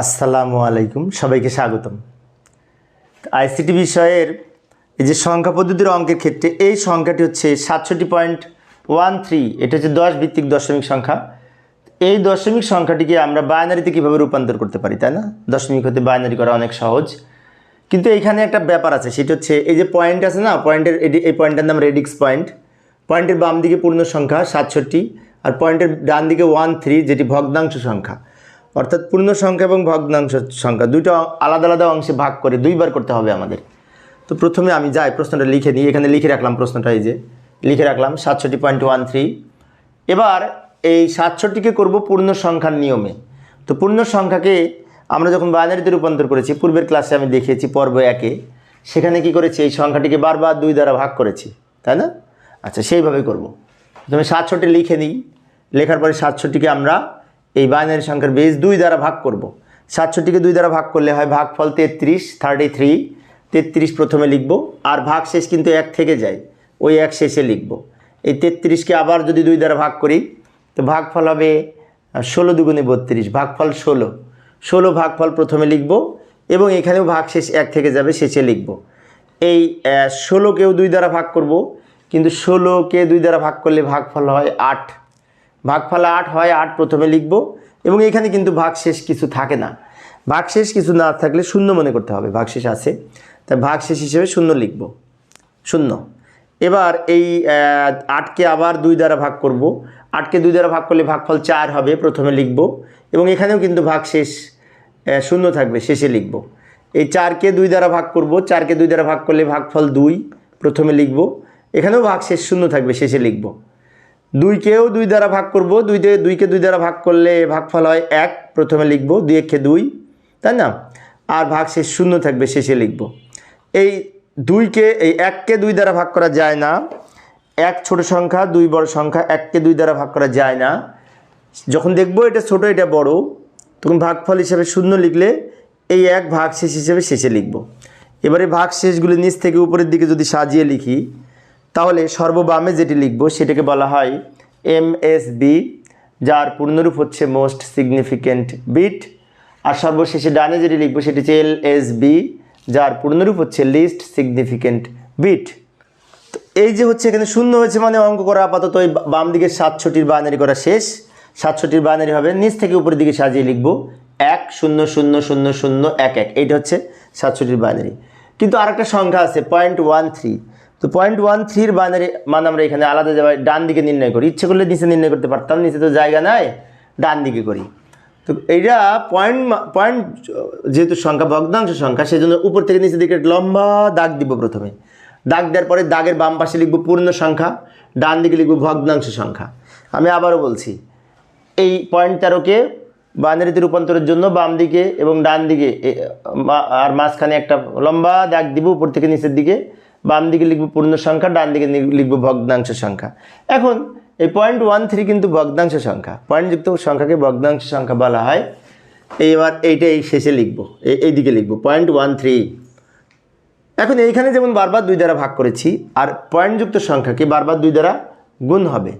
আসসালামু আলাইকুম, সবাইকে স্বাগতম। আইসিটি বিষয়ের এই যে সংখ্যা পদ্ধতির অঙ্কের ক্ষেত্রে, এই সংখ্যাটি হচ্ছে সাতষট্টি পয়েন্ট ওয়ান থ্রি, এটা হচ্ছে দশ ভিত্তিক দশমিক সংখ্যা। এই দশমিক সংখ্যাটিকে আমরা বায়নারিতে কীভাবে রূপান্তর করতে পারি, তাই না? দশমিক হতে বায়নারি করা অনেক সহজ। কিন্তু এখানে একটা ব্যাপার আছে, সেটা হচ্ছে এই যে পয়েন্ট আছে না, পয়েন্টের এই পয়েন্টের নাম রেডিক্স পয়েন্ট। পয়েন্টের বাম দিকে পূর্ণ সংখ্যা সাতষট্টি, আর পয়েন্টের ডান দিকে ওয়ান থ্রি, যেটি ভগ্নাংশ সংখ্যা। অর্থাৎ পূর্ণ সংখ্যা এবং ভগ্নাংশ সংখ্যা দুটো আলাদা আলাদা অংশে ভাগ করে দুইবার করতে হবে আমাদের। তো প্রথমে আমি যাই প্রশ্নটা লিখে নিই, এখানে লিখে রাখলাম প্রশ্নটা এই যে, লিখে রাখলাম সাতষট্টি পয়েন্ট ওয়ান থ্রি। এবার এই সাতষট্টিকে করব পূর্ণ সংখ্যার নিয়মে। তো পূর্ণ সংখ্যাকে আমরা যখন বাইনারিতে রূপান্তর করেছি, পূর্বের ক্লাসে আমি দেখিয়েছি পর্ব একে, সেখানে কি করেছি? এই সংখ্যাটিকে বারবার দুই দ্বারা ভাগ করেছি, তাই না? আচ্ছা সেইভাবে করব। তুমি সাতষট্টি লিখে নিই, লেখার পরে সাতষট্টিকে আমরা এই বাইনারি সংখ্যার বেস দুই দ্বারা ভাগ করব। সাতষট্টিকে দুই দ্বারা ভাগ করলে হয় ভাগফল তেত্রিশ থার্টি থ্রি তেত্রিশ প্রথমে লিখব, আর ভাগ শেষ কিন্তু এক থেকে যায়, ওই এক শেষে লিখব। এই তেত্রিশকে আবার যদি দুই দ্বারা ভাগ করি, তো ভাগফল হবে ষোলো দুগুণে বত্রিশ, ভাগফল ষোলো ষোলো ভাগফল প্রথমে লিখব, এবং এখানেও ভাগ শেষ এক থেকে যাবে, শেষে লিখব। এই ষোলোকেও দুই দ্বারা ভাগ করব, কিন্তু ষোলোকে দুই দ্বারা ভাগ করলে ভাগফল হয় আট। ভাগফল আট হয়, আট প্রথমে লিখব এবং এখানে কিন্তু ভাগশেষ কিছু থাকে না। ভাগশেষ কিছু না থাকলে শূন্য মনে করতে হবে, ভাগশেষ আছে। তাই ভাগশেষ হিসেবে শূন্য লিখব, শূন্য। এবার এই আটকে আবার দুই দ্বারা ভাগ করব। আটকে দুই দ্বারা ভাগ করলে ভাগফল চার হবে, প্রথমে লিখব এবং এখানেও কিন্তু ভাগশেষ শূন্য থাকবে, শেষে লিখব। এই চারকে দুই দ্বারা ভাগ করব, চারকে দুই দ্বারা ভাগ করলে ভাগফল দুই, প্রথমে লিখব। এখানেও ভাগশেষ শূন্য থাকবে, শেষে লিখব। দুইকেও দুই দ্বারা ভাগ করব। দুই দিয়ে দুইকে দুই দ্বারা ভাগ করলে ভাগফল হয় এক। প্রথমে লিখব দুই একে দুই, তাই না? আর ভাগ শেষ শূন্য থাকবে, শেষে লিখব। এই দুইকে, এই এককে দুই দ্বারা ভাগ করা যায় না। এক ছোট সংখ্যা, দুই বড় সংখ্যা, এককে দুই দ্বারা ভাগ করা যায় না। যখন দেখব এটা ছোট, এটা বড়, তখন ভাগফল হিসাবে শূন্য লিখলে এই এক ভাগ শেষ হিসেবে শেষে লিখব। এবারে ভাগ শেষগুলি নিচ থেকে উপরের দিকে যদি সাজিয়ে লিখি তাহলে সর্ববামে যেটি লিখব, সেটাকে বলা হয় এম এস বি যার পূর্ণরূপ হচ্ছে মোস্ট সিগনিফিক্যান্ট বিট আর সর্বশেষে ডানে যেটি লিখব, সেটি হচ্ছে এল এস বি যার পূর্ণরূপ হচ্ছে লিস্ট সিগনিফিক্যান্ট বিট তো এই যে হচ্ছে এখানে শূন্য হয়েছে মানে অঙ্ক করা, আপাতত ওই বাম দিকে সাতষট্টির বাইনারি করা শেষ। সাতষট্টির বাইনারি হবে, নিচ থেকে উপরের দিকে সাজিয়ে লিখব এক, শূন্য শূন্য শূন্য শূন্য, এক এক। এইটা হচ্ছে সাতষট্টির বাইনারি কিন্তু আরেকটা সংখ্যা আছে পয়েন্ট ওয়ান থ্রি তো পয়েন্ট ওয়ান থ্রির বাইনারি মান আমরা এখানে আলাদা জায়গায় ডান দিকে নির্ণয় করি। ইচ্ছে করলে নিচে নির্ণয় করতে পারতাম, নিচে তো জায়গা নাই, ডান দিকে করি। তো এইটা পয়েন্ট পয়েন্ট যেহেতু সংখ্যা, ভগ্নাংশ সংখ্যা সেই জন্য উপর থেকে নিচের দিকে লম্বা দাগ দিব প্রথমে। দাগ দেওয়ার পরে দাগের বাম পাশে লিখব পূর্ণ সংখ্যা, ডান দিকে লিখব ভগ্নাংশ সংখ্যা। আমি আবারও বলছি, এই পয়েন্ট তেরোকে বাইনারিতে রূপান্তরের জন্য বাম দিকে এবং ডান দিকে আর মাঝখানে একটা লম্বা দাগ দিব, উপর থেকে নিচের দিকে। বাম দিকে লিখব পূর্ণ সংখ্যা ডান দিকে লিখব ভগ্নাংশ সংখ্যা। এখন, এই পয়েন্ট ওয়ান থ্রি কিন্তু ভগ্নাংশ সংখ্যা। পয়েন্টযুক্ত সংখ্যাকে ভগ্নাংশ সংখ্যা বলা হয়। এইবার এইটা এই শেষে লিখব। এই দিকে লিখব। পয়েন্ট ওয়ান থ্রি এখন এইখানে যেমন বারবার দুই দ্বারা ভাগ করেছি, আর পয়েন্ট পয়েন্টযুক্ত সংখ্যাকে বারবার দুই দ্বারা গুণ হবে।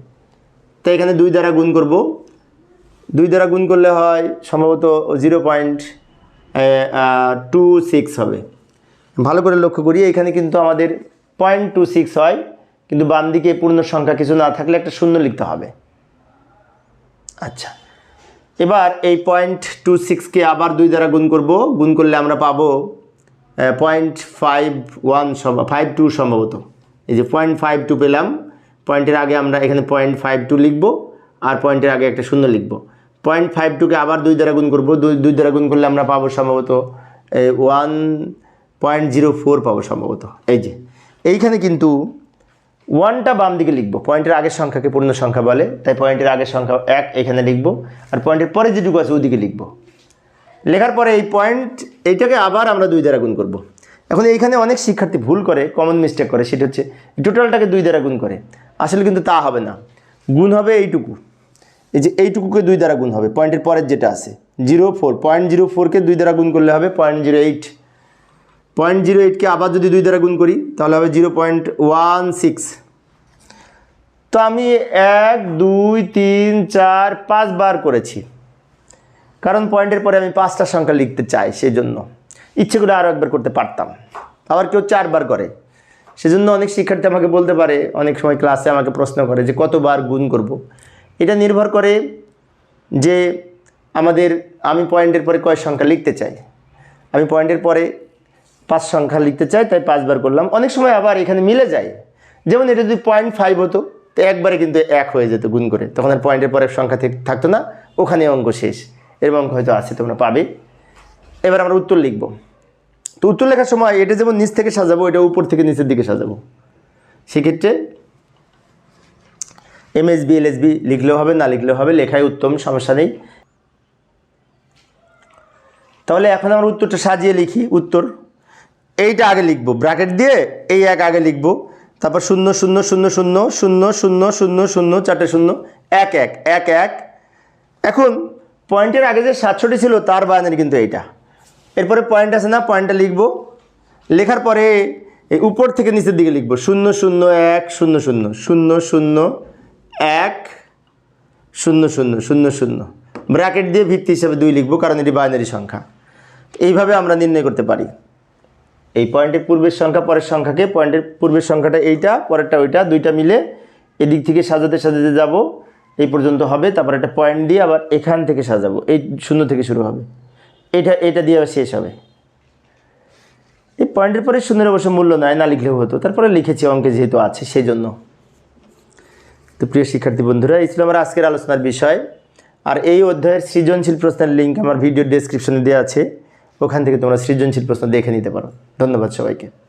তো এখানে দুই দ্বারা গুণ করব। দুই দ্বারা গুণ করলে হয় সম্ভবত জিরো পয়েন্ট টু সিক্স হবে। ভালো করে লক্ষ্য করি এখানে কিন্তু আমাদের পয়েন্ট টু সিক্স হয়, কিন্তু বাম দিকে পূর্ণ সংখ্যা কিছু না থাকলে একটা শূন্য লিখতে হবে। আচ্ছা এবার এই পয়েন্ট টু সিক্সকে আবার দুই দ্বারা গুণ করব। গুণ করলে আমরা পাবো point five one five two সম্ভবত। এই যে পয়েন্ট ফাইভ টু পেলাম পয়েন্টের আগে আমরা এখানে পয়েন্ট ফাইভ টু লিখব, আর পয়েন্টের আগে একটা শূন্য লিখব। পয়েন্ট ফাইভ টুকে আবার দুই দ্বারা গুণ করব। দুই দুই দ্বারা গুণ করলে আমরা পাবো সম্ভবত ওয়ান পয়েন্ট জিরো ফোর পাবো সম্ভবত। এই যে, এইখানে কিন্তু ওয়ানটা বাম দিকে লিখব। পয়েন্টের আগের সংখ্যাকে পূর্ণ সংখ্যা বলে, তাই পয়েন্টের আগের সংখ্যা এক এখানে লিখব, আর পয়েন্টের পরে যেটুকু আছে ওদিকে লিখব। লেখার পরে এই পয়েন্ট, এইটাকে আবার আমরা দুই দ্বারা গুণ করব। এখন এইখানে অনেক শিক্ষার্থী ভুল করে কমন মিস্টেক করে, সেটা হচ্ছে টোটালটাকে দুই দ্বারা গুণ করে। আসলে কিন্তু তা হবে না। গুণ হবে এইটুকু। এই যে এইটুকুকে দুই দ্বারা গুণ হবে। পয়েন্টের পরের যেটা আছে, জিরো ফোর, পয়েন্ট জিরো ফোরকে দুই দ্বারা গুণ করলে হবে, point zero eight. Point zero এইটকে আবার যদি দুই দ্বারা গুণ করি, তাহলে হবে জিরো পয়েন্ট ওয়ান সিক্স তো আমি এক, দুই, তিন, চার পাঁচবার করেছি। কারণ পয়েন্টের পরে আমি পাঁচটা সংখ্যা লিখতে চাই সেই জন্য ইচ্ছে করে আরও একবার করতে পারতাম। আবার কেউ চারবার করে। সেজন্য অনেক শিক্ষার্থী আমাকে বলতে পারে, অনেক সময় ক্লাসে আমাকে প্রশ্ন করে যে কতবার গুণ করব। এটা নির্ভর করে যে আমাদের, আমি পয়েন্টের পরে কয় সংখ্যা লিখতে চাই। আমি পয়েন্টের পরে পাঁচ সংখ্যা লিখতে চাই, তাই পাঁচবার করলাম। অনেক সময় আবার এখানে মিলে যায়। যেমন এটা যদি পয়েন্ট ফাইভ হতো, তো একবারে কিন্তু এক হয়ে যেত গুণ করে। তখন আর পয়েন্টের পরে সংখ্যা থেকে থাকতো না। ওখানে অঙ্ক শেষ। এরকম অঙ্ক হয়তো আছে, তোমরা পাবে। এবার আমরা উত্তর লিখব। তো উত্তর লেখার সময় এটা যেমন নিচ থেকে সাজাবো, এটা উপর থেকে নিচের দিকে সাজাবো। সেক্ষেত্রে এমএসবি এলএসবি লিখলেও হবে, না লিখলেও হবে লেখায় উত্তম, সমস্যা নেই। তাহলে এখন আমরা উত্তরটা সাজিয়ে লিখি, উত্তর। এইটা আগে লিখব ব্র্যাকেট দিয়ে এই এক আগে লিখব তারপর শূন্য শূন্য শূন্য শূন্য শূন্য শূন্য শূন্য শূন্য চারটে শূন্য এক এক এক এক এখন পয়েন্টের আগে যে সাতশোটি ছিল তার বায়ানের কিন্তু এইটা এরপরে পয়েন্ট আছে না পয়েন্টটা লিখব লেখার পরে এই উপর থেকে নিচের দিকে লিখব শূন্য শূন্য এক শূন্য শূন্য শূন্য শূন্য এক শূন্য শূন্য শূন্য শূন্য ব্র্যাকেট দিয়ে ভিত্তি হিসাবে দুই লিখব কারণ এটি বাইনারি সংখ্যা এইভাবে আমরা নির্ণয় করতে পারি এই পয়েন্টের পূর্বের সংখ্যা, পরের সংখ্যাকে, পয়েন্টের পূর্বের সংখ্যাটা এইটা, পরেরটা ওইটা, দুইটা মিলে এদিক থেকে সাজাতে সাজাতে যাব। এই পর্যন্ত হবে, তারপর একটা পয়েন্ট দিয়ে আবার এখান থেকে সাজাবো। এই শূন্য থেকে শুরু হবে। এটা এটা দিয়ে আবার শেষ হবে। এই পয়েন্টের পরে শূন্যের অবশ্য মূল্য নয়, না লিখলেও হতো। তারপরে লিখেছি, অঙ্কে যেহেতু আছে সেই জন্য তো প্রিয় শিক্ষার্থী বন্ধুরা, এই ছিল আমার আজকের আলোচনার বিষয়। আর এই অধ্যায়ের সৃজনশীল প্রশ্নের লিঙ্ক আমার ভিডিও ডেসক্রিপশনে দেওয়া আছে। ওখান থেকে তোমরা সৃজনশীল প্রশ্ন দেখে নিতে পারো। ধন্যবাদ সবাইকে।